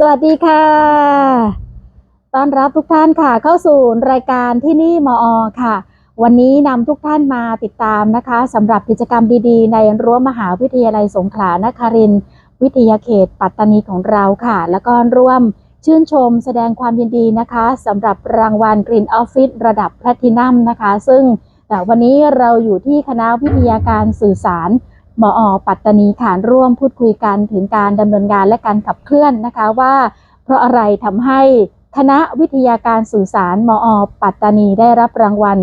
สวัสดีค่ะ ต้อนรับทุกท่านค่ะ เข้าสู่รายการที่นี่มอค่ะ วันนี้นำทุกท่านมาติดตามนะคะสำหรับกิจกรรมดีๆ ในรั้วมหาวิทยาลัยสงขลานครินวิทยาเขตปัตตานีของเราค่ะ แล้วก็ร่วมชื่นชมแสดงความยินดีนะคะสำหรับรางวัล Green Office ระดับแพลตินัมนะคะ ซึ่งแต่วันนี้เราอยู่ที่คณะวิทยาการสื่อสาร มออปัตตานีค่ะร่วมพูดคุยกันถึงการดำเนินงานและการขับเคลื่อนนะคะว่า เพราะอะไรทำให้คณะวิทยาการสื่อสารมอปัตตานีได้รับรางวัล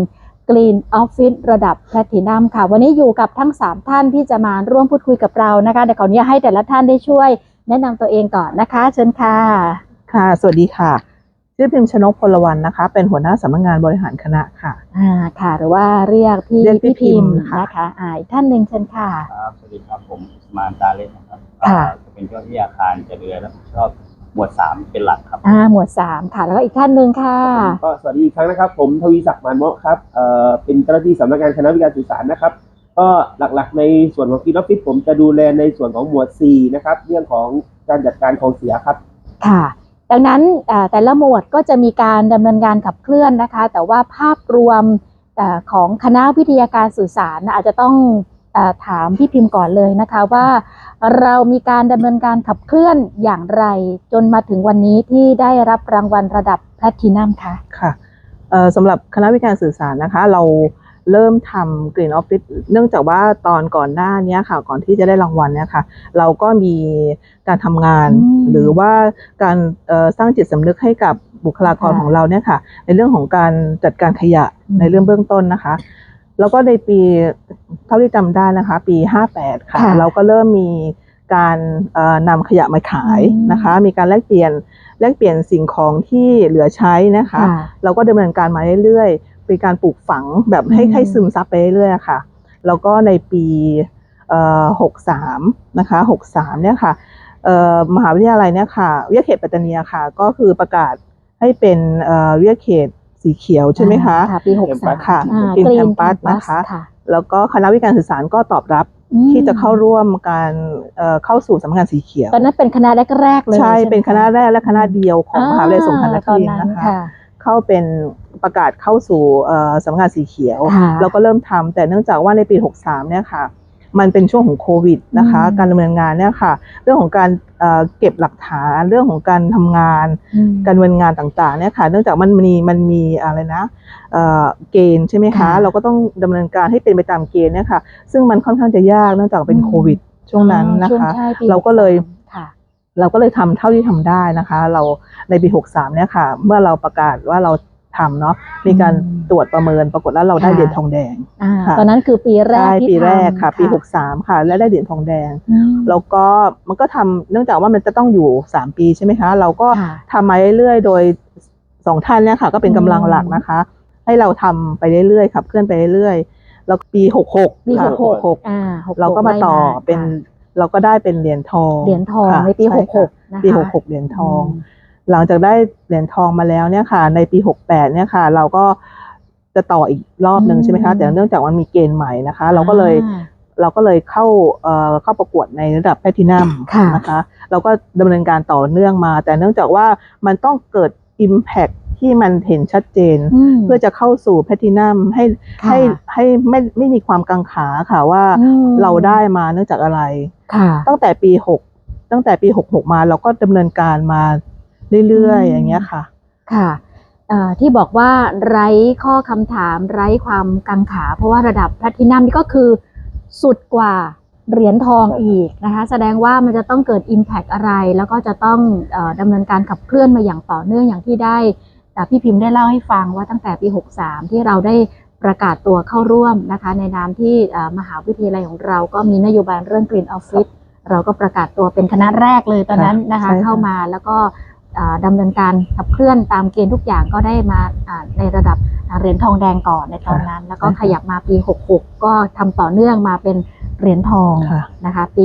Green Office ระดับแพลตินัมค่ะ วันนี้อยู่กับทั้ง 3 ท่านที่จะมาร่วมพูดคุยกับเรานะคะเดี๋ยวขออนุญาตให้แต่ละท่านได้ช่วย แนะนำตัวเองก่อนนะคะ เชิญค่ะ ค่ะ สวัสดีค่ะ ชื่อพิมพ์ชนกพลวันนะคะ เป็นหัวหน้าสำนักงานบริหารคณะค่ะ อ่าค่ะ หรือว่าเรียกพี่เรียกพี่พี่พิมพ์พิมพ์ค่ะ นะคะอ่าอีกท่านหนึ่งเชิญค่ะ ครับสวัสดีครับผมอุสมานตาเล็กนะครับค่ะอ่าจะเป็นเจ้าหน้าที่อาคารจะดูแลรับผิดชอบหมวดสามเป็นหลักครับอ่าหมวดสามค่ะ แล้วก็อีกท่านหนึ่งค่ะ ก็สวัสดีอีกครั้งนะครับ ผมทวีศักดิ์มานเมาะครับเอ่อเป็นเจ้าหน้าที่สำนักงานคณะวิทยาสื่อสารนะครับ ก็หลักๆ ในส่วนของกีนอฟฟิศผมจะดูแลในส่วนของหมวด 4 นะครับ เรื่องของการจัดการของเสียครับ ค่ะ ดังนั้นแต่ละหมวดก็จะมีการดำเนินการขับเคลื่อนนะคะ แต่ว่าภาพรวมของคณะวิทยาการสื่อสารอาจจะต้องถามพี่พิมพ์ก่อนเลยนะคะว่าเรามีการดำเนินการขับเคลื่อนอย่างไรจนมาถึงวันนี้ที่ได้รับรางวัลระดับแพลตินัมคะค่ะสำหรับคณะวิทยาการสื่อสารนะคะ เรา เริ่มทำ Green Office เนื่องจากว่าตอนก่อนหน้าเนี้ยค่ะ ก่อนที่จะได้รางวัลเนี่ยค่ะ เราก็มีการทำงานอืมหรือว่าการเอ่อสร้างจิตสำนึกให้กับบุคลากรค่ะของเราเนี่ยค่ะ ในเรื่องของการจัดการขยะอืมในเรื่องเบื้องต้นนะคะ แล้วก็ในปีเท่าที่จำได้นะคะ ปี 58 ค่ะค่ะเราก็เริ่มมีการเอ่อนำขยะมาขายอืมนะคะ มีการแลกเปลี่ยนแลกเปลี่ยนสิ่งของที่เหลือใช้นะคะค่ะเราก็ดำเนินการมาเรื่อยๆ เป็นการปลูกฝังแบบให้อืมให้ซึมซับไปเรื่อยๆค่ะ แล้วก็ในปีเอ่อ63นะคะ63เนี่ยค่ะเอ่อมหาวิทยาลัยเนี่ยค่ะวิทยาเขตปัตตานีค่ะ ก็คือประกาศให้เป็นเอ่อวิทยาเขตสีเขียวใช่ไหมคะค่ะปีหกสามค่ะอ่า Green Green Campus Campus นะคะค่ะแล้วก็คณะวิทยาการสื่อสารก็ตอบรับอืมที่จะเข้าร่วมการเอ่อเข้าสู่สำนักงานสีเขียวตอนนั้นเป็นคณะแรกๆเลยใช่ไหมเป็นคณะแรกและคณะเดียวของมหาวิทยาลัยสงขลานครินทร์ตอนะคะ เข้าเป็นประกาศเข้าสู่เอ่อสำนักงานสีเขียว ค่ะ เราก็เริ่มทำแต่เนื่องจากว่าในปี 63 เนี่ยค่ะ มันเป็นช่วงของโควิดนะคะ อืม การดำเนินงานเนี่ยค่ะ เรื่องของการเอ่อเก็บหลักฐานเรื่องของการทำงาน อืม การดำเนินงานต่างๆเนี่ยค่ะ เนื่องจากมันมีมันมีอะไรนะเอ่อเกณฑ์ใช่ไหมคะ ค่ะเราก็ต้องดำเนินการให้เป็นไปตามเกณฑ์เนี่ยค่ะ ซึ่งมันค่อนข้างจะยากเนื่องจากเป็นอืม โควิดช่วงนั้นนะช่วงคะ ใช่ปีเราก็เลย63ค่ะ เราก็เลยทำเท่าที่ทำได้นะคะ เราในปี 63 เนี่ยค่ะ เมื่อเราประกาศว่าเราทำเนาะมีการอืมตรวจประเมินปรากฏว่าเราได้ค่ะเหรียญทองแดงอ่าค่ะตอนนั้นคือปีแรกใช่ที่ปีแรกทำค่ะ ปี 63 ค่ะ และได้เหรียญทองแดงอืมแล้วก็มันก็ทำเนื่องจากว่ามันจะต้องอยู่ 3 ปีใช่ไหมคะ เราก็ค่ะทำมาเรื่อยๆ โดยสองท่านเนี่ยค่ะ ก็เป็นกำลังหลักนะคะ ให้เราทำไปเรื่อยๆขับเคลื่อนไปเรื่อยๆแล้วปี 66ปีค่ะหกหก66อ่าหกหเราก็มาต่อไล่เป็นค่ะ เราก็ได้เป็นเหรียญทองเหรียญทองค่ะในปีช่หกหค่ะกนะคะปี66เหรียญทองมหลังจากได้เหรียญทองมาแล้วเนี่ยค่ะ ในปี68เนี่ยค่ะ เราก็จะต่ออีกรอบหนึ่งอืมใช่ไหมคะ แต่เนื่องจากมันมีเกณฑ์ใหม่นะคะ เราก็เลยอ่าเราก็เลยเข้าเอ่อเข้าประกวดในระดับแพลตินัมค่ะนะคะ เราก็ดำเนินการต่อเนื่องมา แต่เนื่องจากว่ามันต้องเกิด Impact ที่มันเห็นชัดเจนมเพื่อจะเข้าสู่แพลตินัมให้ค่ะให้ให้ไม่ไม่มีความกังขาค่ะว่าอืมเราได้มาเนื่องจากอะไรค่ะตั้งแต่ปี6ตั้งแต่ปี66มาเราก็ดำเนินการมาเรื่อยๆ อย่างเงี้ยค่ะ ค่ะเอ่อที่บอกว่าไร้ข้อคำถามไร้ความกังขา เพราะว่าระดับแพลตินัมนี่ก็คือสุดกว่าเหรียญทองอีกนะคะ แสดงว่ามันจะต้องเกิด Impact อะไร แล้วก็จะต้องเออดำเนินการขับเคลื่อนมาอย่างต่อเนื่องอย่างที่ได้เอ่อ พี่พิมพ์ได้เล่าให้ฟังว่าตั้งแต่ปี 63 ที่เราได้ประกาศตัวเข้าร่วมนะคะ ในนามที่เอ่อมหาวิทยาลัยของเราก็มีนโยบายเรื่อง Green Office เราก็ประกาศตัวเป็นคณะแรกเลยตอนนั้นนะคะใช่ค่ะเข้ามาแล้วก็เอ่อดำเนินการขับเคลื่อนตามเกณฑ์ทุกอย่างก็ได้มาอ่าในระดับอ่าเหรียญทองแดงก่อนในตอนนั้น แล้วก็ขยับมาปี 66 ก็ทำต่อเนื่องมาเป็นเหรียญทองค่ะนะคะ ปี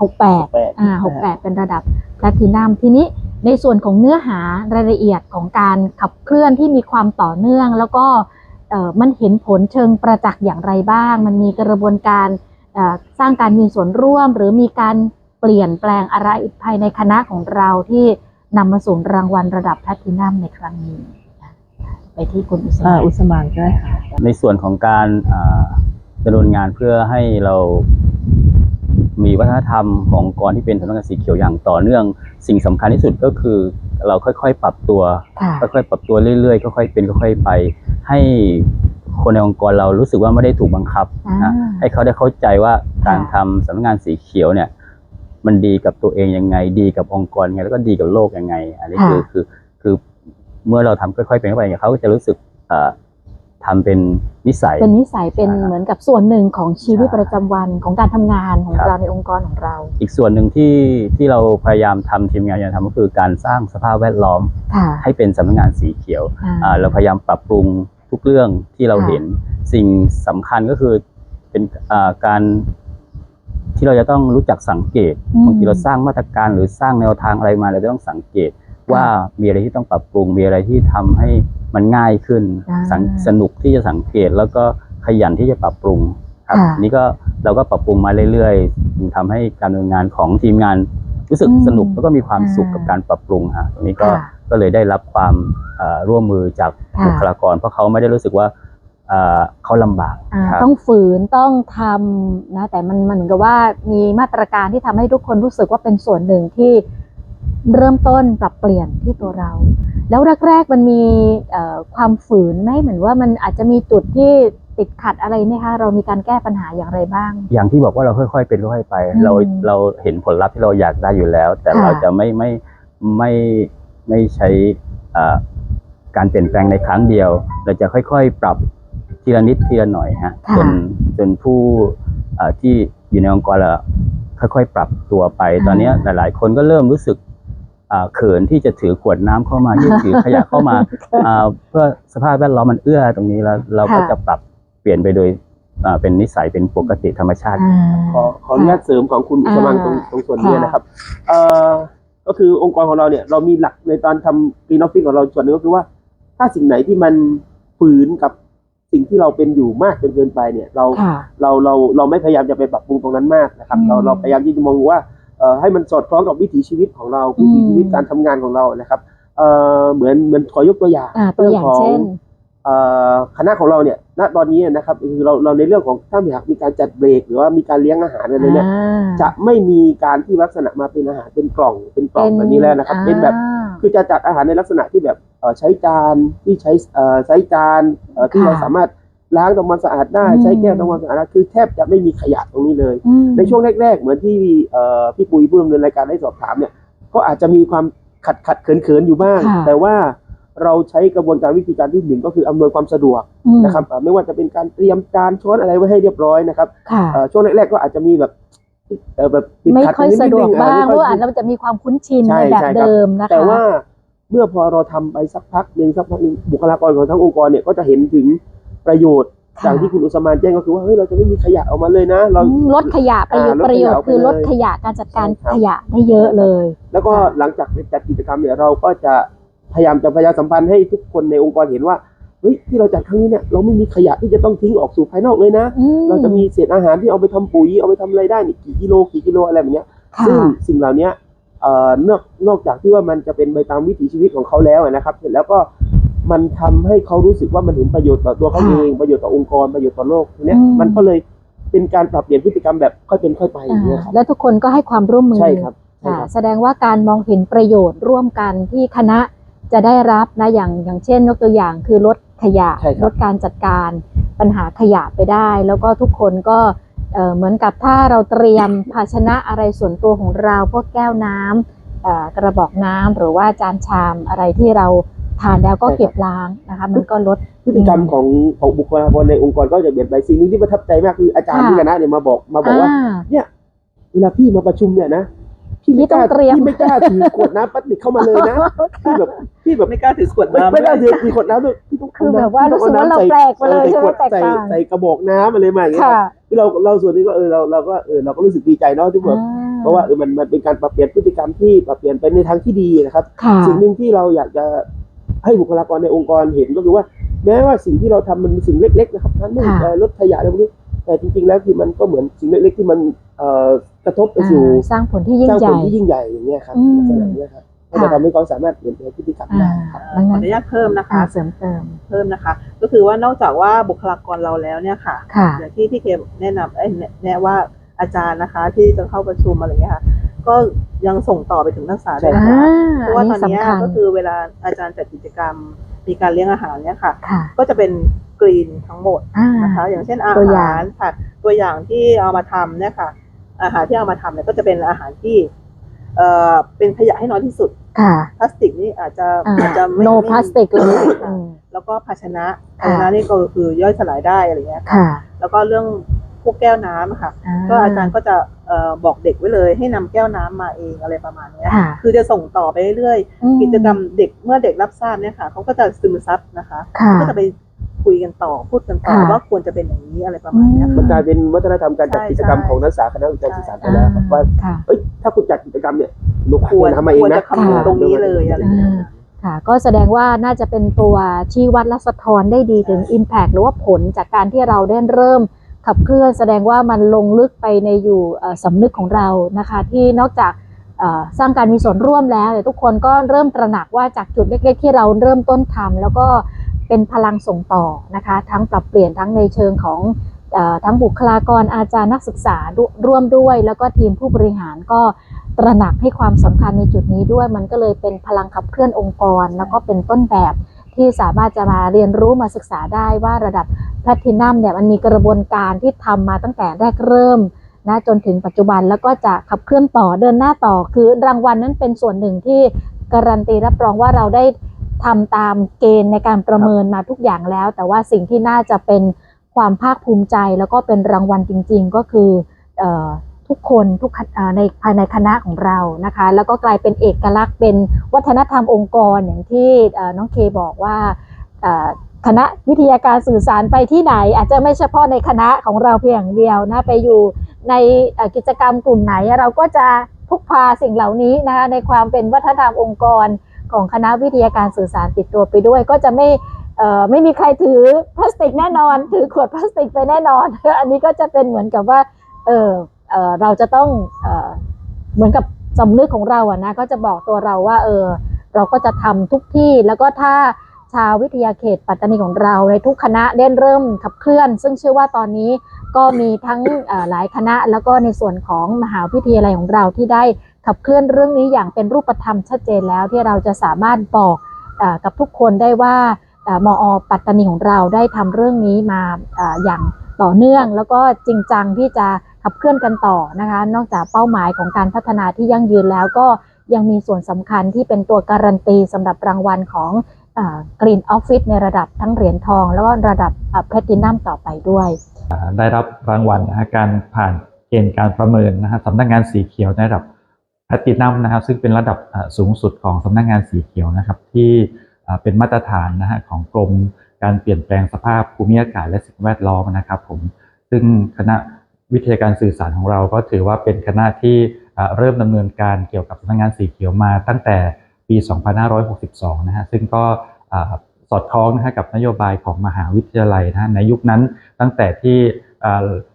6 68 68อ่า68เป็นระดับแพลตินัมทีนี้ในส่วนของเนื้อหารายละเอียดของการขับเคลื่อนที่มีความต่อเนื่อง แล้วก็เอ่อมันเห็นผลเชิงประจักษ์อย่างไรบ้าง มันมีกระบวนการเอ่อสร้างการมีส่วนร่วม หรือมีการเปลี่ยนแปลงอะไรภายในคณะของเราที่นำมาสู่รางวัลระดับแพลตินัมในครั้งนี้นะไปที่คุณอุสอ่ามาอุสมานก็ได้ค่ะในส่วนของการอ่าดำเนินงานเพื่อให้เรา มีวัฒนธรรมขององค์กรที่เป็นสำนักงานสีเขียวอย่างต่อเนื่อง สิ่งสำคัญที่สุดก็คือ เราค่อยๆ ปรับตัวค่ะค่อยๆ ปรับตัวเรื่อยๆ ค่อยๆ เป็นค่อยๆ ไป ให้คนในองค์กรเรารู้สึกว่าไม่ได้ถูกบังคับนะอ่าให้เขาได้เข้าใจว่าการค่ะทำสำนักงานสีเขียวเนี่ย มันดีกับตัวเองยังไง ดีกับองค์กรยังไง แล้วก็ดีกับโลกยังไง อันนี้คือคือคือเมื่อเราทำค่อยๆ เป็นเข้าไปเนี่ยเขาก็จะรู้สึกเอ่อ ทำเป็นนิสัย เป็นนิสัยเป็นใช่เหมือนกับส่วนหนึ่งของชีวิตใช่ประจำวันของการทำงานของครับเราในองค์กรของเรา อีกส่วนหนึ่งที่ที่เราพยายามทำทีมงานอยากทำก็คือการสร้างสภาพแวดล้อมค่ะให้เป็นสำนักงานสีเขียวอ่าอ่าเราพยายามปรับปรุงทุกเรื่องที่เราค่ะเห็นสิ่งสำคัญก็คือเป็นอ่าการที่เราจะต้องรู้จักสังเกตอืมบางทีเราสร้างมาตรการหรือสร้างแนวทางอะไรมาเราจะต้องสังเกต ว่ามีอะไรที่ต้องปรับปรุงมีอะไรที่ทำให้มันง่ายขึ้นอ่าสังสนุกที่จะสังเกตแล้วก็ขยันที่จะปรับปรุงครับค่ะนี่ก็เราก็ปรับปรุงมาเรื่อยๆจึงทำให้การดำเนินงานของทีมงานรู้สึกอืมสนุกแล้วก็มีความสุขอ่ากักับการปรับปรุงฮะตรงนี้ก็ค่ะก็เลยได้รับความเอ่อร่วมมือจากค่ะบุคลากร เพราะเขาไม่ได้รู้สึกว่าเอ่อเขาลำบากอ่าครับต้องฝืนต้องทำนะแต่มันมันเหมือนกับว่ามีมาตรการที่ทำให้ทุกคนรู้สึกว่าเป็นส่วนหนึ่งที่ เริ่มต้นปรับเปลี่ยนที่ตัวเรา แล้วแรกๆมันมีเอ่อความฝืนไหมเหมือนว่ามันอาจจะมีจุดที่ติดขัดอะไรไหมคะ เรามีการแก้ปัญหาอย่างไรบ้าง อย่างที่บอกว่าเราค่อยๆเป็นค่อยๆไปอืมเราเราเห็นผลลัพธ์ที่เราอยากได้อยู่แล้ว แต่ค่ะเราจะไม่ไม่ไม่ไม่ใช้เอ่อการเปลี่ยนแปลงในครั้งเดียว เราจะค่อยๆ ปรับทีละนิดทีละหน่อยฮะค่ะจนจนผู้เอ่อที่อยู่ในองค์กรเราค่อยๆ ปรับตัวไป ตอนเนี้ยหลายๆ คนก็เริ่มรู้สึกอ่า เขินที่จะถือขวดน้ำเข้ามาที่ถือขยะเข้ามาอ่าเพื่อสภาพแวดล้อมมันเอื้อตรงนี้แล้วเราก็ค่ะจะปรับเปลี่ยนไปโดยอ่าเป็นนิสัยเป็นปกติธรรมชาติอ่าขอขออนุญาตเสริมของคุณอุสมันตรงอ่าตรงส่วนนี้ค่ะนะครับเอ่อก็คือองค์กรของเราเนี่ยเรามีหลักในตอนทำกรีนออฟฟิศของเราส่วนหนึงก็คือว่า ถ้าสิ่งไหนที่มันฝืนกับสิ่งที่เราเป็นอยู่มากจนเกินไปเนี่ย เราค่ะเราเราเราไม่พยายามจะไปปรับปรุงตรงนั้นมากนะครับอืมเราเราพยายามที่จะมองว่าเอ่อ ให้มันสอดคล้องกับวิถีชีวิตของเราอืวิมถีชีวิตการทำงานของเรานะครับเอ่อเหมือนเหมือนขอยกตัวอย่างอ่าตัวอย่างรื่ขเช่นเอ่อคณะของเราเนี่ย ณ ตอนนี้นะครับคือเราเราในเรื่องของถ้ามีหากมีการจัดเบรก หรือว่ามีการเลี้ยงอาหารอะไรเนี่ยอ่าจะไม่มีการที่ลักษณะมาเป็นอาหารเป็นกล่องเป็นกล่องแบบนี้แล้วนะครับ เป็นแบบอ่าคือจะจัดอาหารในลักษณะที่แบบเอ่อใช้จานที่ใช้เอ่อใช้จานเอ่อที่ค่ะเราสามารถ ล้างทำความสะอาดได้อืมใช้แก้วทำความสะอาดได้คือแทบจะไม่มีขยะตรงนี้เลยอืมในช่วงแรก ๆ เหมือนที่เอ่อพี่ปุ้ยผู้ดำเนินรายการได้สอบถามเนี่ยก็อาจจะมีความขัดขัดเขินเขินๆอยู่บ้างค่ะแต่ว่าเราใช้กระบวนการวิธีการที่หนึ่งก็คืออำนวยความสะดวกอืมนะครับเอ่อไม่ว่าจะเป็นการเตรียมจานช้อนอะไรไว้ให้เรียบร้อยนะครับค่ะเอ่อช่วงแรกๆก็อาจจะมีแบบเอ่อแบบติดไม่ขัดค่อยนิสะดวกนึงบ้างอ่เพราะว่าไม่อาจค่อยจะจะมีความคุ้นชินใช่ในแบบใช่ครับเดิมนะคะแต่ว่าเมื่อพอเราทำไปสักพักหนึ่งสักพักหนึ่งบุคลากรของทั้งองค์กรเนี่ยก็จะเห็นถึง ประโยชน์ค่ะอย่างที่คุณอุสมานแจ้งก็คือว่าเฮ้ยเราจะไม่มีขยะออกมาเลยนะ เราอืมลดขยะประโยชน์อ่าลดประโยชขยะน์คืออลอกดไปเลยขยะการจัดการใช่ครับขยะได้เยอะเลย แล้วก็หลังจากจัดกิจกรรมเนี่ยเราก็จะพยายามจะพยายามสัมพันธ์ให้ทุกคนในองค์กรเห็นว่าเฮ้ยที่เราจัดครั้งนี้เนี่ยเราไม่มีขยะที่จะต้องทิ้งออกสู่ภายนอกเลยนะอืเราจะมีเศษอาหารที่เอาไปทำปุ๋ยเอาไปทำอะไรได้นี่กี่กิโลกี่กิโลอะไรแบบเนี้ยค่ะซึ่งสิ่งเหล่านี้เอ่อนอกนอกจากที่ว่ามันจะเป็นไปตามวิถีชีวิตของเขาแล้วนะครับ เสร็จแล้วก็ มันทำให้เขารู้สึกว่ามันเห็นประโยชน์ต่อตัวเขาค่ะเองประโยชน์ต่อองค์กรประโยชน์ต่อโลกทีเนี้ยอืมมันก็เลยเป็นการปรับเปลี่ยนพฤติกรรมแบบค่อยเป็นค่อยไปอย่างเงี้ยครับและทุกคนก็ให้ความร่วมมือใช่ครับใช่ค่ะครับแสดงว่าการมองเห็นประโยชน์ร่วมกันที่คณะจะได้รับนะอย่างอย่างเช่นยกตัวอย่างคือลดขยะใช่ครับลดการจัดการปัญหาขยะไปได้ แล้วก็ทุกคนก็เอ่อเหมือนกับถ้าเราเตรียมภาชนะอะไรส่วนตัวของเราพวกแก้วน้ำเอ่อกระบอกน้ำหรือว่าจานชามอะไรที่เรา ทานแล้วก็เก็บล้างนะคะ มันก็ลดพฤติกรรมของของบุคลากรในองค์กรก็จะเปลี่ยนไปสิ่งหนึงที่ประทับใจมากคืออาจารย์ค่ะที่คณะเนี่ยมาบอกมาบอกว่าอ่าเวลาพี่มาประชุมเนี่ยนะพี่ไม่กล้าพี่ต้องเตรียมพี่ไม่กล้าถือขวดน้ำพลาสติกเข้ามาเลยนะพี่แบบพี่แบบไม่กล้าถือขวดไม่น้ำไม่ได้ถือถือขวดน้ำด้วยพี่ต้องคือเาน้ำแบบว่าพี่รู้ต้องสึกว่าเราอน้ำแปลกไปเลยใส่ใช่ไหมขวดแตกใส่ต่างใส่กระบอกน้ำอะไรมาอย่างเงี้ยค่ะที่เราเราส่วนนี้ก็เออเราเราก็เออเราก็รู้สึกดีใจเนาะที่แบบอ่เพราะว่าเออมันมันเป็นการปรับเปลี่ยนพฤติกรรมที่ปรับเปลี่ยนไปในทางที่ดีนะครับค่ะสิ่งหนึ่งที่เราอยากจะ ให้บุคลากรในองค์กรเห็นก็คือว่า แม้ว่าสิ่งที่เราทำมันเป็นสิ่งเล็ก ๆ นะครับทั้งเรื่องค่ะเอ่อลดขยะอะไรพวกนี้แต่จริงๆแล้วคือมันก็เหมือนสิ่งเล็กๆที่มันเอ่อกระทบไปสู่อ่าสร้างผลที่ยิ่งสร้างใหผญ่ลที่ยิ่งใหญ่อย่างเงี้ยครับอืมลักษณะเนี้ยครับก็จะทำให้เขาสามารถเปลี่ยนแปลงพฤติกรรมอ่าได้ครับดังขอนั้อนนุญาตเพิ่มนะคะอ่าเสริมเติมเพิ่มนะคะ ก็คือว่านอกจากว่าบุคลากรเราแล้วเนี่ยค่ะค่ะอย่างที่ที่เคแนะนำเอ้ยแนะแนะว่าอาจารย์นะคะ ที่จะเข้าประชุมอะไรอย่างเงี้ยค่ะ ก็ยังส่งต่อไปถึงนักศึกษาด้วยอ่านะคะเพราะว่าตอัอนนนี้เนี้ยสำคัญก็คือเวลาอาจารย์จัดกิจกรรม มีการเลี้ยงอาหารเนี่ยค่ะค่ะก็จะเป็นกรีนทั้งหมดอ่านะคะอย่างเช่นอาตัวอย่าหางรผักตัวอย่างที่เอามาทำเนี่ยค่ะ อาหารที่เอามาทำเนี่ยก็จะเป็นอาหารที่เอ่อเป็นขยะให้น้อยที่สุดค่ะพลาสติกนี่อาจจะอ่าอาจจะไม่ no ไม่ plastic เลยค่ะอืมแล้วก็ภาชนะค่ะภาชนะนี่ก็คือย่อยสลายได้อะไรเงี้ยค่ะค่ะแล้วก็เรื่อง พวกแก้วน้ำอะค่ะก็อาจารย์ก็จะเอ่อบอกเด็กไว้เลย ให้นำแก้วน้ำมาเองอะไรประมาณเนี้ยค่ะ คือจะส่งต่อไปเรื่อยอืๆกิจกรรมเด็กเมื่อเด็กรับทราบเนี่ยค่ะเขาก็จะซึมซับนะคะ ค่ะ ก็จะไปคุยกันต่อพูดกันต่อค่ะว่าควรจะเป็นอย่างนี้อะไรประมาณเนี้ยอื มันค่ะกลายเป็นวัฒนธรรมการจัดใช่กิจกรรมใช่ของนักศึกษาคณะวิทยาศาสตร์ไปแล้วครับว่าค่ะ เอ้ยถ้าคุณจัดกิจกรรมเนี่ยลูกควรทำมาเองควรนะจะคำนึงตรงนี้เลยอะไรอย่างเงี้ยอ่าค่ะ ก็แสดงว่าน่าจะเป็นตัวชี้วัดและสะท้อนได้ดีถึง Impact หรือว่าผลจากการที่เราได้เริ่ม ขับเคลื่อนแสดงว่ามันลงลึกไปในอยู่สำนึกของเรานะคะ ที่นอกจากสร้างการมีส่วนร่วมแล้วเนี่ยทุกคนก็เริ่มตระหนักว่าจากจุดเล็กๆ ที่เราเริ่มต้นทำแล้วก็เป็นพลังส่งต่อนะคะ ทั้งปรับเปลี่ยนทั้งในเชิงของอทั้งบุคลากรอาจารย์นักศึกษาร่วร่วมด้วย แล้วก็ทีมผู้บริหารก็ตระหนักให้ความสำคัญในจุดนี้ด้วย มันก็เลยเป็นพลังขับเคลื่อนองค์กร แล้วก็เป็นต้นแบบ ที่สามารถจะมาเรียนรู้มาศึกษาได้ว่าระดับแพลตินัมเนี่ยมันมีกระบวนการที่ทำมาตั้งแต่แรกเริ่มนะจนถึงปัจจุบันแล้วก็จะขับเคลื่อนต่อเดินหน้าต่อ คือรางวัลนั้นเป็นส่วนหนึ่งที่การันตีรับรองว่าเราได้ทำตามเกณฑ์ในการประเมินมาทุกอย่างแล้ว แต่ว่าสิ่งที่น่าจะเป็นความภาคภูมิใจ แล้วก็เป็นรางวัลจริง ๆ ก็คืออ ทุกคนทุกในภายในคณะของเรานะคะ แล้วก็กลายเป็นเอกลักษณ์เป็นวัฒนธรรมองค์กรอย่างที่น้องเคบอกว่าคณะวิทยาการสื่อสารไปที่ไหน อาจจะไม่เฉพาะในคณะของเราเพียงเดียวนะไปอยู่ในกิจกรรมกลุ่มไหน เราก็จะพกพาสิ่งเหล่านี้นะคะในความเป็นวัฒนธรรมองค์กรของคณะวิทยาการสื่อสารติดตัวไปด้วย ก็จะไม่ไม่มีใครถือพลาสติกแน่นอน ถือขวดพลาสติกไปแน่นอน อันนี้ก็จะเป็นเหมือนกับว่าเออ เเราจะต้องเอเหมือนกับสำนึกของเราอะนะก็จะบอกตัวเราว่าเออเราก็จะทำทุกที่แล้วก็ถ้าชาววิทยาเขตปัตตานีของเราในทุกคณะได้เริ่มขับเคลื่อน ซึ่งเชื่อว่าตอนนี้ก็มีทั้งหลายคณะ แล้วก็ในส่วนของมหาวิทยาลัยของเราที่ได้ขับเคลื่อนเรื่องนี้อย่างเป็นรูปธรรมชัดเจนแล้วที่เราจะสามารถบอกอกับทุกคนได้ว่าเอ่อมอปัตตานีของเราได้ทำเรื่องนี้มาออย่างต่อเนื่อง แล้วก็จริงจังที่จะ ขับเคลื่อนกันต่อนะคะ นอกจากเป้าหมายของการพัฒนาที่ยั่งยืนแล้วก็ยังมีส่วนสำคัญที่เป็นตัวการันตีสำหรับรางวัลของกรีนออฟฟิศในระดับทั้งเหรียญทอง แล้วก็ระดับแพลตินัมต่อไปด้วย ได้รับรางวัลนะฮะการผ่านเกณฑ์การประเมินนะฮะสำนักงานสีเขียวในระดับแพลตินัมนะครับซึ่งเป็นระดับสูงสุดของสำนักงานสีเขียวนะครับที่เป็นมาตรฐานนะฮะของกรมการเปลี่ยนแปลงสภาพภูมิอากาศและสิ่งแวดล้อมนะครับผมซึ่งคณะ วิทยาการสื่อสารของเราก็ถือว่าเป็นคณะที่เริ่มดำเนินการเกี่ยวกับสำนักงานสีเขียวมาตั้งแต่ปี 2562 นะฮะ ซึ่งก็สอดคล้องนะฮะกับนโยบายของมหาวิทยาลัยนะในยุคนั้นตั้งแต่ที่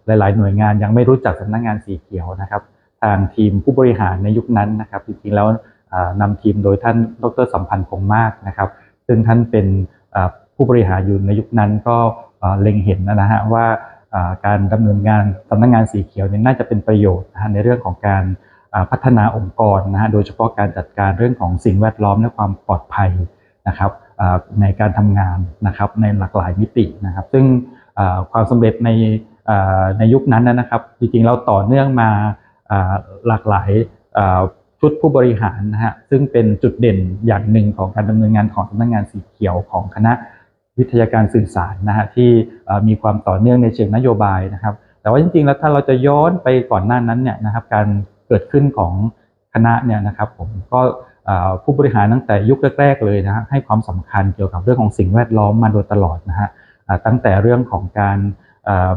หลาย ๆ หน่วยงานยังไม่รู้จักสำนักงานสีเขียวนะครับ ทางทีมผู้บริหารในยุคนั้นนะครับ จริง ๆ แล้วอ่านำทีมโดยท่านดรสัมพันธ์คงมากนะครับ ซึ่งท่านเป็นผู้บริหารอยู่ในยุคนั้นก็เล็งเห็นนะฮะว่า การดำเนินงานสำนักงานสีเขียวเนี่ยน่าจะเป็นประโยชน์นะในเรื่องของการพัฒนาองค์กรนะฮะโดยเฉพาะการจัดการเรื่องของสิ่งแวดล้อมและความปลอดภัยนะครับในการทำงานนะครับในหลากหลายมิตินะครับ ซึ่งความสำเร็จในในยุคนั้นนะครับ จริงๆเราต่อเนื่องมาหลากหลายชุดผู้บริหารนะฮะซึ่งเป็นจุดเด่นอย่างหนึ่งของการดำเนินงานของสำนักงานสีเขียวของคณะ วิทยาการสื่อสารนะฮะที่มีความต่อเนื่องในเชิงนโยบายนะครับ แต่ว่าจริงๆ แล้วถ้าเราจะย้อนไปก่อนหน้านั้นเนี่ยนะครับการเกิดขึ้นของคณะเนี่ยนะครับผมก็ผู้บริหารตั้งแต่ยุคแรกๆเลยนะฮะให้ความสำคัญเกี่ยวกับเรื่องของสิ่งแวดล้อมมาโดยตลอดนะฮะตั้งแต่เรื่องของการ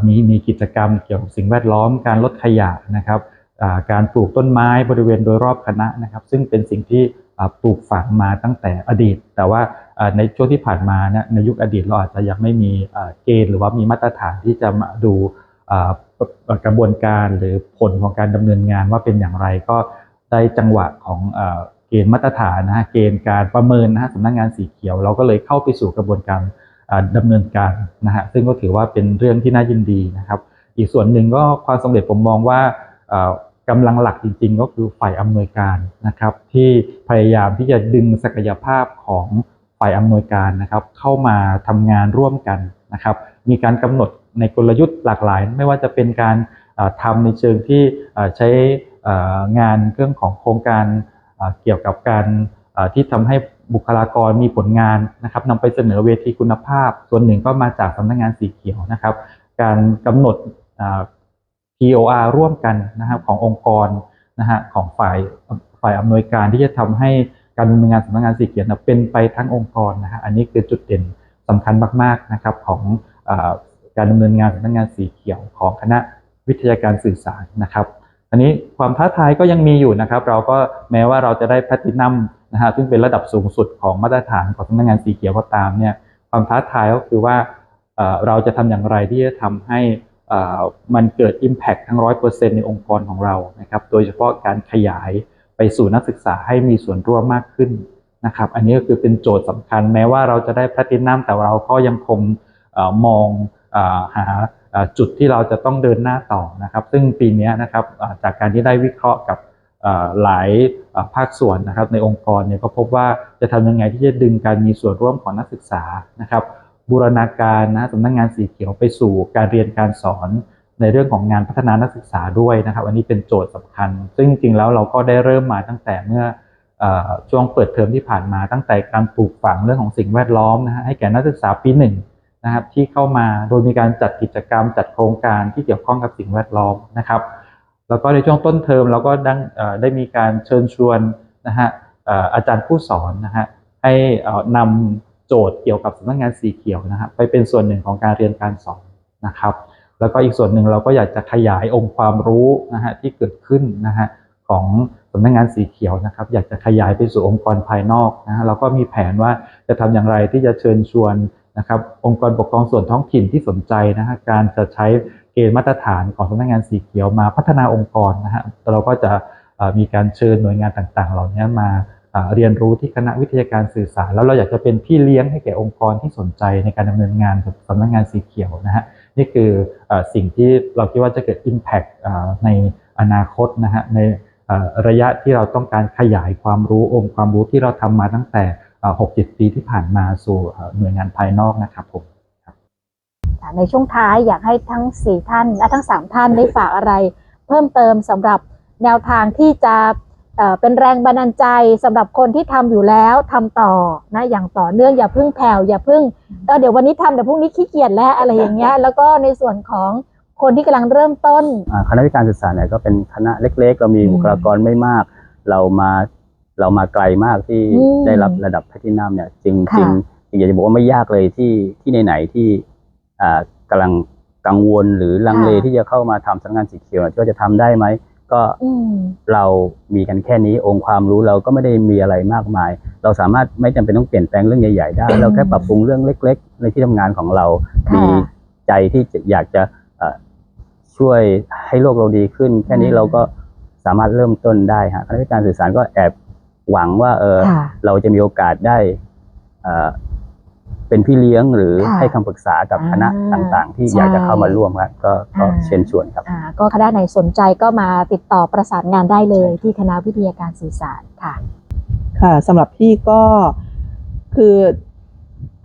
มีมีกิจกรรมเกี่ยวกับสิ่งแวดล้อม การลดขยะนะครับการปลูกต้นไม้บริเวณโดยรอบคณะนะครับ ซึ่งเป็นสิ่งที่ ปลูกฝังมาตั้งแต่อดีต แต่ว่าในช่วงที่ผ่านมาเนี่ยในยุคอดีตเราอาจจะยังไม่มีเกณฑ์หรือว่ามีมาตรฐานที่จะมาดูกระบวนการหรือผลของการดำเนินงานว่าเป็นอย่างไรก็ได้จังหวะของเกณฑ์มาตรฐานนะฮะเกณฑ์การประเมินนะฮะสำนักงานสีเขียว เราก็เลยเข้าไปสู่กระบวนการอ่าดำเนินการนะฮะซึ่งก็ถือว่าเป็นเรื่องที่น่ายินดีนะครับ อีกส่วนหนึ่งก็ความสำเร็จผมมองว่า กำลังหลักจริงๆ ก็คือฝ่ายอำนวยการนะครับ ที่พยายามที่จะดึงศักยภาพของฝ่ายอำนวยการนะครับ เข้ามาทำงานร่วมกันนะครับ มีการกำหนดในกลยุทธ์หลากหลาย ไม่ว่าจะเป็นการทำในเชิงที่ใช้งานเรื่องของโครงการเกี่ยวกับการที่ทำให้บุคลากรมีผลงานนะครับนำไปเสนอเวทีคุณภาพ ส่วนหนึ่งก็มาจากสำนักงานสีเขียวนะครับ การกำหนด เอ่อ POR ร่วมกันนะครับขององค์กรนะฮะของฝ่ายฝ่ายอำนวยการที่จะทำให้การดำเนินงานสำนักงานสีเขียวนะเป็นไปทั้งองค์กรนะฮะอันนี้คือจุดเด่นสำคัญมากๆนะครับของอการดำเนินงานสำนักงานสีเขียวของคณะวิทยาการสื่อสารนะครับอันนี้ความท้าทายก็ยังมีอยู่นะครับ เราก็แม้ว่าเราจะได้แพลตินัมนะฮะซึ่งเป็นระดับสูงสุดของมาตรฐานของสำนักงานสีเขียวก็ตามเนี่ยความท้าทายก็คือว่าเราจะทำอย่างไรที่จะทำให้ มันเกิด Impact ทั้ง 100%ในองค์กรของเรานะครับโดยเฉพาะการขยายไปสู่นักศึกษาให้มีส่วนร่วมมากขึ้นนะครับอันนี้ก็คือเป็นโจทย์สำคัญแม้ว่าเราจะได้แพลตินัมแต่เราก็ยังคงอมองอหาจุดที่เราจะต้องเดินหน้าต่อนะครับ ซึ่งปีนี้นะครับจากการที่ได้วิเคราะห์กับหลายภาคส่วนนะครับในองค์กรเนี่ยก็พบว่าจะทำยังไงที่จะดึงการมีส่วนร่วมของนักศึกษานะครับ บูรณาการนะสำนักงานสีเขียวไปสู่การเรียนการสอนในเรื่องของงานพัฒนานักศึกษาด้วยนะครับอันนี้เป็นโจทย์สำคัญ ซึ่งจริงๆแล้วเราก็ได้เริ่มมาตั้งแต่เมื่ออช่วงเปิดเทอมที่ผ่านมาตั้งแต่การปลูกฝังเรื่องของสิ่งแวดล้อมนะฮะให้แก่นักศึกษาปีหนึ่งนะครับที่เข้ามาโดยมีการจัดกิจกรรมจัดโครงการที่เกี่ยวข้องกับสิ่งแวดล้อมนะครับแล้วก็ในช่วงต้นเทอมเราก็ได้มีการเชิญชวนนะฮะอาจารย์ผู้สอนนะฮะให้นำ โจทย์เกี่ยวกับสำนักงานสีเขียวนะฮะไปเป็นส่วนหนึ่งของการเรียนการสอนนะครับ แล้วก็อีกส่วนหนึ่งเราก็อยากจะขยายองค์ความรู้นะฮะที่เกิดขึ้นนะฮะของสำนักงานสีเขียวนะครับ อยากจะขยายไปสู่องค์กรภายนอกนะฮะเราก็มีแผนว่าจะทำอย่างไรที่จะเชิญชวนนะครับองค์กรปกครองส่วนท้องถิ่นที่สนใจนะฮะการจะใช้เกณฑ์มาตรฐานของสำนักงานสีเขียวมาพัฒนาองค์กรนะฮะเราก็จะมีการเชิญหน่วยงานต่างๆ เหล่านี้มา เรียนรู้ที่คณะวิทยาการสื่อสาร แล้วเราอยากจะเป็นพี่เลี้ยงให้แก่องค์กรที่สนใจในการดำเนินงานกับสำนักงานสีเขียวนะฮะนี่คืออสิ่งที่เราคิดว่าจะเกิด Impact ในอนาคตนะฮะในระยะที่เราต้องการขยายความรู้องค์ความรู้ที่เราทำมาตั้งแต่หกเจ็ดปีที่ผ่านมาสู่หน่วยงานภายนอกนะครับผมในช่วงท้ายอยากให้ทั้งสี่ท่านและทั้งสามท่านได้ฝากอะไร เพิ่มเติมสำหรับแนวทางที่จะ เอ่อเป็นแรงบันดาลใจสำหรับคนที่ทำอยู่แล้วทำต่อนะอย่างต่อเนื่องอย่าเพิ่งแผ่วอย่าเพิ่งเออเดี๋ยววันนี้ทำเดี๋ยวพรุ่งนี้ขี้เกียจแล้วอะไรอย่างเงี้ยแล้วก็ในส่วนของคนที่กำลังเริ่มต้นอ่าคณะวิการศึกษาเนี่ยก็เป็นคณะเล็ก ๆ เรามีอืมบุคลากรไม่มาก เรามาเรามาไกลมากที่อืมได้รับระดับแพลตินัมเนี่ยจริงๆค่ะจริงอยากจะบอกว่าไม่ยากเลยที่ที่ไหนๆที่อ่ากำลังกังวลหรือลังเลที่จะเข้ามาทำสำนักงานสีเขียวเนี่ยก็จะทำได้ไหม ก็อืมเรามีกันแค่นี้องค์ความรู้เราก็ไม่ได้มีอะไรมากมาย เราสามารถไม่จำเป็นต้องเปลี่ยนแปลงเรื่องใหญ่ๆได้ เราแค่ปรับปรุงเรื่องเล็ก ๆ ในที่ทำงานของเรา ค่ะมีใจที่จะอยากจะเอ่อช่วยให้โลกเราดีขึ้น แค่นี้อืม เราก็สามารถเริ่มต้นได้ฮะคณะกรรมการสื่อสารก็แอบหวังว่าเออ ค่ะ เราจะมีโอกาสได้เอ่อ เป็นพี่เลี้ยงหรือค่ะให้คำปรึกษากับคณะอ่าต่างๆ ที่ใช่ อยากจะเข้ามาร่วมครับก็ก็อ่าเชิญชวนครับ อ่าก็คณะไหนสนใจก็มาติดต่อประสานงานได้เลยที่คณะวิทยาการสื่อสารค่ะ ค่ะสำหรับพี่ก็คือ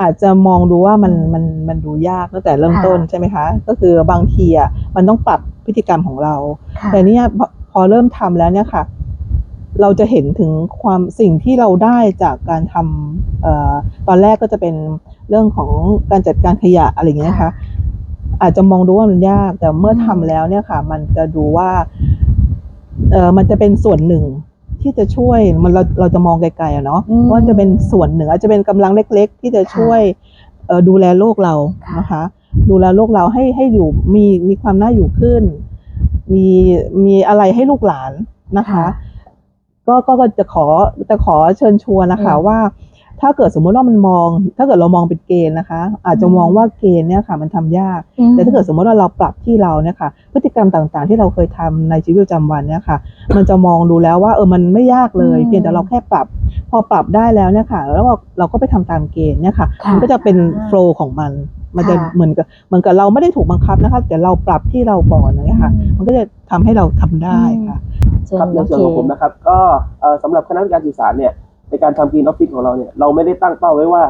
อาจจะมองดูว่ามันอืมมันมันดูยากตั้งแต่เริ่มค่ะต้นใช่ไหมคะ ก็คือบางทีอะมันต้องปรับพฤติกรรมของเรา ค่ะ แต่เนี่ยพอพอเริ่มทำแล้วเนี่ยค่ะ เราจะเห็นถึงความสิ่งที่เราได้จากการทำเอ่อตอนแรกก็จะเป็นเรื่องของการจัดการขยะอะไรอย่างเงี้ยนะคะอาจจะมองดูว่ามันยาก แต่เมื่อทำแล้วเนี่ยค่ะ มันจะดูว่าเออมันจะเป็นส่วนหนึ่งที่จะช่วยมันเราเราจะมองไกลๆอะเนาะอืมว่าจะเป็นส่วนหนึ่งอาจจะเป็นกำลังเล็ก ๆ ที่จะช่วยเอ่อดูแลโลกเราค่ะนะคะ ดูแลโลกเราให้ให้อยู่มีมีความน่าอยู่ขึ้น มีมีอะไรให้ลูกหลานนะคะ ก็ก็ก็จะขอจะขอเชิญชวนนะคะอืมว่า ถ้าเกิดสมมติว่ามันมอง ถ้าเกิดเรามองเป็นเกณฑ์นะคะ อาจจะมองว่าเกณฑ์เนี่ยค่ะ มันทำยาก แต่ถ้าเกิดสมมติว่าเราปรับที่เราเนี่ยค่ะ พฤติกรรมต่างๆ ที่เราเคยทำในชีวิตประจำวันเนี่ยค่ะ มันจะมองดูแล้วว่าเออมันไม่ยากเลยอืมเพียงแต่เราแค่ปรับ พอปรับได้แล้วเนี่ยค่ะ แล้วเราเราก็ไปทำตามเกณฑ์เนี่ยค่ะค่ะ มันก็จะเป็นโฟล์ของมัน มันจะค่ะเหมือนกับเหมือนกับเราไม่ได้ถูกบังคับนะคะ แต่เราปรับที่เราก่อนอย่างเงี้ยค่ะ มันก็จะทำให้เราทำได้ค่ะเชิญครับในน้องส่วนเคของผมนะครับ ก็เอ่อสำหรับคณะวิชาการสื่อสารเนี่ยในการทำกรีนออฟฟิศของเราเนี่ยเราไม่ได้ตั้งเป้าไว้ว่า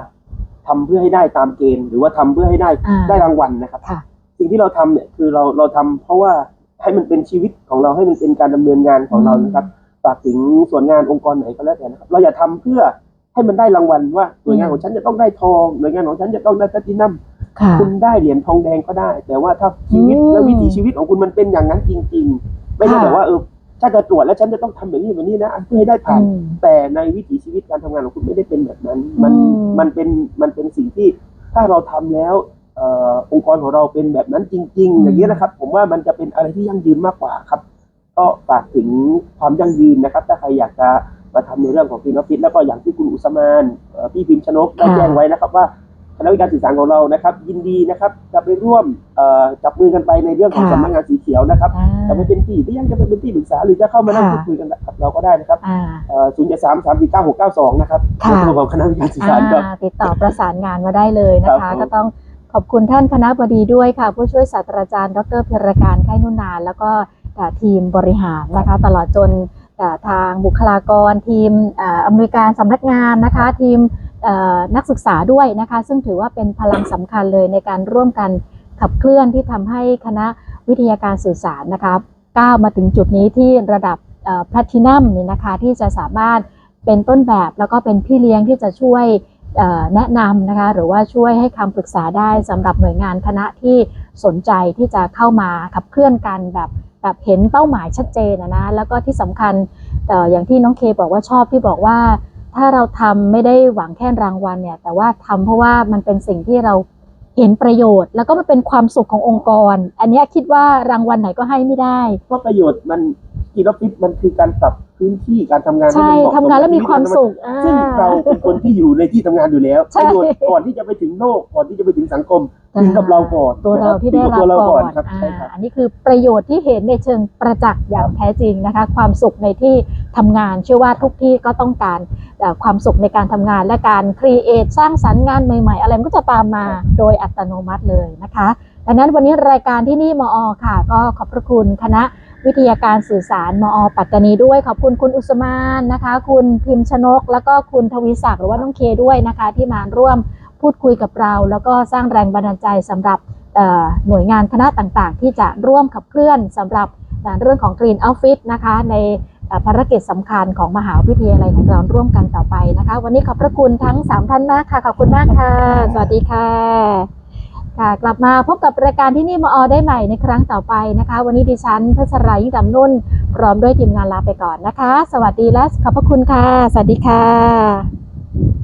ทำเพื่อให้ได้ตามเกณฑ์ หรือว่าทำเพื่อให้ได้อ่าได้รางวัลนะครับค่ะสิ่งที่เราทำเนี่ยคือเราเราทำเพราะว่าให้มันเป็นชีวิตของเราให้มันเป็นการดำเนินงานของเรานะครับฝากถึงส่วนงานองค์กรไหนก็แล้วแต่นะครับ เราอย่าทำเพื่อให้มันได้รางวัลว่าหน่วยงานของฉันจะต้องได้ทองหน่วยงานของฉันจะต้องได้แพลตินัม ค่ะคุณได้เหรียญทองแดงก็ได้ แต่ว่าถ้าชีวิตอืมและวิถีชีวิตของคุณมันเป็นอย่างนั้นจริง ๆ ไม่ใช่ค่ะแบบว่าเออถ้าจะตรวจแล้วฉันจะต้องทำแบบนี้แบบนี้นะเพื่อให้ได้ผ่านอืมแต่ในวิถีชีวิตการทำงานของคุณไม่ได้เป็นแบบนั้น มันอืมมันเป็นมันเป็นสิ่งที่ถ้าเราทำแล้วเอ่อองค์กรของเราเป็นแบบนั้นจริง ๆ อย่างนี้ยนะครับ ผมว่ามันจะเป็นอะไรที่ยั่งยืนมากกว่าครับ ก็ฝากถึงความยั่งยืนนะครับ ถ้าใครอยากจะมาทำในเรื่องของฟินอฟฟิศแล้วก็อย่างที่คุณอุสมานเอ่อพี่พิมพ์ชนกได้ค่ะแจ้งไว้นะครับว่า คณะวิการสื่อสารของเรานะครับ ยินดีนะครับจะไปร่วมเอ่อจับมือกันไปในเรื่องของค่ะสำนักงานสีเขียวนะครับอ่าจะไปเป็นที่หรือยังจะไปเป็นที่ปรึกษาหรือจะเข้ามานั่งค่ะพูดคุยกันกับเราก็ได้นะครับอ่าศูนย์เจ็ดสามสามสี่เก้าหกเก้าสองนะครับค่ะในตัวของคณะวิการสื่อสารครับอ่าติดต่อประสานงานมาได้เลยนะครัคะบผมก็ต้องขอบคุณท่านคณะบดีด้วยค่ะ ผู้ช่วยศาสตราจารย์ ดรพิรการไข้นุนาน แล้วก็เอ่อทีมบริหารนะคะ ตลอดจนเอ่อทางบุคลากรทีมเอ่ออำนวยการสำนักงานนะคะ ทีมเอ่อ นักศึกษาด้วยนะคะ ซึ่งถือว่าเป็นพลังสำคัญเลยในการร่วมกันขับเคลื่อนที่ทำให้คณะวิทยาการสื่อสารนะคะก้าวมาถึงจุดนี้ที่ระดับแพลตินัมเนี่ยนะคะที่จะสามารถเป็นต้นแบบแล้วก็เป็นพี่เลี้ยงที่จะช่วยแนะนำนะคะหรือว่าช่วยให้คำปรึกษาได้สำหรับหน่วยงานคณะที่สนใจที่จะเข้ามาขับเคลื่อนกันแบบแบบเห็นเป้าหมายชัดเจนนะนะแล้วก็ที่สำคัญอย่างที่น้องเคบอกว่าชอบที่บอกว่า ถ้าเราทำไม่ได้หวังแค่รางวัลเนี่ย แต่ว่าทำเพราะว่ามันเป็นสิ่งที่เราเห็นประโยชน์ แล้วก็มันเป็นความสุขขององค์กร อันนี้คิดว่ารางวัลไหนก็ให้ไม่ได้ เพราะประโยชน์มัน กีนอฟฟิศมันคือการปรับพื้นที่การทำงานใช่ห้มันเหมาะทำงานแล้วมีความสุขซึ่งอ่าเราเป็นคนที่อยู่ในที่ทำงานอยู่แล้วใช่ประโยชน์ก่อนที่จะไปถึงโลกก่อนที่จะไปถึงสังคมถึงกับเราก่อนตัวเราที่ได้รับตัวเราก่ก่ออนนครับอ่าใช่ครับ อันนี้คือประโยชน์ที่เห็นในเชิงประจักษ์อย่างแท้จริงนะคะ ความสุขในที่ทำงานเชื่อว่าทุกที่ก็ต้องการเอ่อความสุขในการทำงานและการครีเอทสร้างสรรค์งานใหม่ ๆ อะไรมันก็จะตามมาโดยอัตโนมัติเลยนะคะ ดังนั้นวันนี้รายการที่นี่มอค่ะ ก็ขอบพระคุณคณะ วิทยาการสื่อสารมอ ปัตตานีด้วย ขอบคุณคุณอุสมานนะคะ คุณพิมพ์ชนก แล้วก็คุณทวีศักดิ์หรือว่าน้องเคด้วยนะคะ ที่มาร่วมพูดคุยกับเรา แล้วก็สร้างแรงบันดาลใจสำหรับหน่วยงานคณะต่างๆ ที่จะร่วมขับเคลื่อนสำหรับเรื่องของ Green Office นะคะ ในภารกิจสำคัญของมหาวิทยาลัยของเราร่วมกันต่อไปนะคะ วันนี้ขอบพระคุณทั้ง 3 ท่านมากค่ะ ขอบคุณมากค่ะ สวัสดีค่ะ ค่ะกลับมาพบกับรายการที่นี่มอได้ใหม่ในครั้งต่อไปนะคะ วันนี้ดิฉันพัชรายิ่งดำนุ่น พร้อมด้วยทีมงานลาไปก่อนนะคะ สวัสดีและขอบพระคุณค่ะ สวัสดีค่ะ